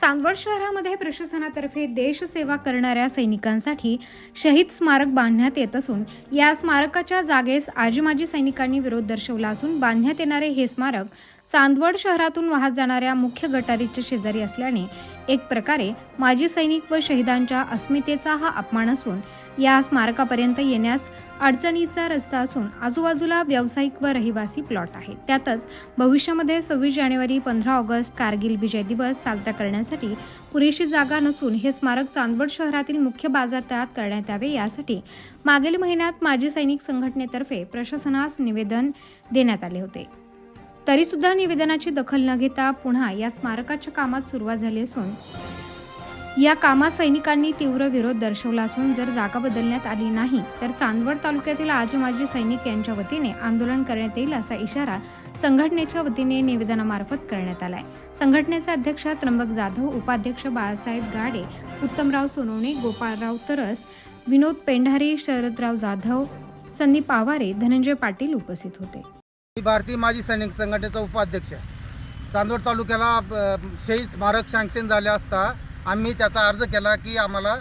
चांदवड शहरामध्ये प्रशासनातर्फे देशसेवा करणाऱ्या सैनिकांसाठी शहीद स्मारक बांधण्यात येत असून या स्मारकाच्या जागेस आजी माजी सैनिकांनी विरोध दर्शवला असून बांधण्यात येणारे हे स्मारक चांदवड शहरातून वाहत जाणाऱ्या मुख्य गटारीच्या शेजारी असल्याने एक प्रकारे माजी सैनिक व शहीदांच्या अस्मितेचा हा अपमान असून या स्मारकापर्यंत येण्यास अडचणीचा रस्ता असून आजूबाजूला व्यावसायिक व रहिवासी प्लॉट आहेत. त्यातच भविष्यामध्ये सव्वीस जानेवारी पंधरा ऑगस्ट कारगिल विजय दिवस साजरा करण्यासाठी पुरेशी जागा नसून हे स्मारक चांदवड शहरातील मुख्य बाजार तयार करण्यात यावे यासाठी मागील महिन्यात माजी सैनिक संघटनेतर्फे प्रशासनास निवेदन देण्यात आले होते. तरीसुद्धा निवेदनाची दखल न घेता पुन्हा या स्मारकाच्या कामात सुरुवात झाली असून या कामा सैनिकांनी तीव्र विरोध दर्शवला असून जर जागा बदलण्यात आली नाही तर चांदवड तालुक्यातील आजी माजी सैनिक यांच्या वतीने आंदोलन करण्यात येईल असा इशारा संघटनेच्या वतीने निवेदनामार्फत करण्यात आलाय. संघटनेचे अध्यक्ष त्र्यंबक जाधव उपाध्यक्ष बाळासाहेब गाडे उत्तमराव सोनवणे गोपाळराव तरस विनोद पेंढारे शरदराव जाधव संदीप आवारे धनंजय पाटील उपस्थित होते. भारतीय माजी सैनिक संघटनेचा उपाध्यक्ष चांदवड तालुक्याला शहीद स्मारक सँक्शन झाले असता आम्ही त्याचा अर्ज केला की आम्हाला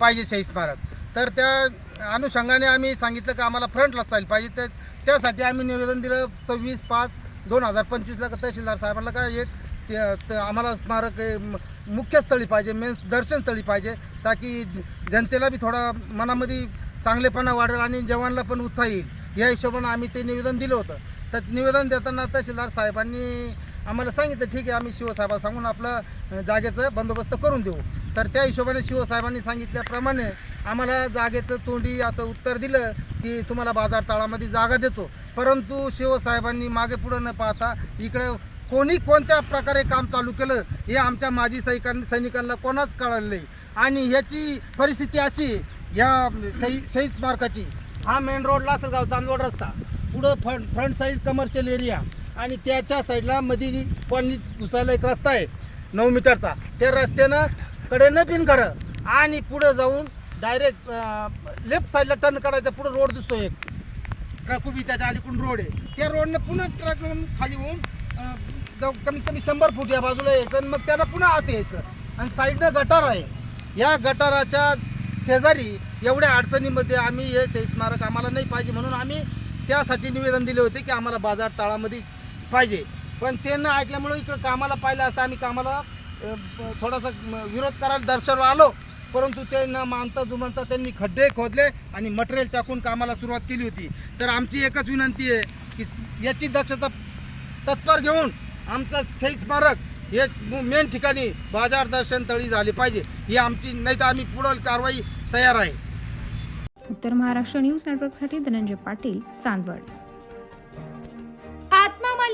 पाहिजे शहीद स्मारक. तर त्या अनुषंगाने आम्ही सांगितलं की आम्हाला फ्रंटला साईल पाहिजे. तर त्यासाठी आम्ही निवेदन दिलं सव्वीस पाच दोन हजार पंचवीसला तहसीलदार साहेबांना का एक ते- त- आम्हाला स्मारक मुख्यस्थळी म- मुख्य स्थळी पाहिजे मेन्स दर्शनस्थळी पाहिजे ताकी जनतेला बी थोडा मनामध्ये चांगलेपणा वाढेल आणि जवानला पण उत्साह येईल. या हिशोबानं आम्ही ते निवेदन दिलं होतं. तर निवेदन देताना तहसीलदार साहेबांनी आम्हाला सांगितलं ठीक आहे आम्ही शिवसाहेबा सांगून आपलं जागेचं बंदोबस्त करून देऊ. तर त्या हिशोबाने शिवसाहेबांनी सांगितल्याप्रमाणे आम्हाला जागेचं तोंडी असं उत्तर दिलं की तुम्हाला बाजार तळामध्ये जागा देतो. परंतु शिवसाहेबांनी मागे पुढं न पाहता इकडं कोणी कोणत्या प्रकारे काम चालू केलं हे आमच्या माजी सैनिकां सैनिकांना कोणाच कळलं नाही. आणि ह्याची परिस्थिती अशी ह्या शही शहीद स्मारकाची हा मेन रोडला असेल गाव चांदवड रस्ता पुढं front front side commercial area आणि त्याच्या साईडला मध्ये कॉलनी घुसायला एक रस्ता आहे नऊ मीटरचा. त्या रस्त्यानं कडेनं पिन घरं आणि पुढं जाऊन डायरेक्ट लेफ्ट साईडला टर्न काढायचा पुढं रोड दिसतो एक. ट्रक उभी त्याच्या अलीकडून रोड आहे. त्या रोडनं पुन्हा ट्रक खाली होऊन कमीत कमी शंभर फूट या बाजूला यायचं आणि मग त्याला पुन्हा आत यायचं. आणि साईडनं गटार आहे. या गटाराच्या शेजारी एवढ्या अडचणीमध्ये आम्ही हे शहीद स्मारक आम्हाला नाही पाहिजे म्हणून आम्ही त्यासाठी निवेदन दिले होते की आम्हाला बाजार तळामध्ये पाहिजे. पण ते न ऐकल्यामुळे इकडं कामाला पाहिलं असतं. आम्ही कामाला थोडासा विरोध करायला दर्शन आलो. परंतु ते न मानता जुमानता त्यांनी खड्डे खोदले आणि मटेरियल टाकून कामाला सुरुवात केली होती. तर आमची एकच विनंती आहे की याची दक्षता तत्पर घेऊन आमचा शहीद स्मारक हे मेन ठिकाणी बाजार दर्शन तळी झाली पाहिजे. ही आमची नाही तर आम्ही पुढील कारवाई तयार आहे. उत्तर महाराष्ट्र न्यूज नेटवर्कसाठी धनंजय पाटील चांदवड.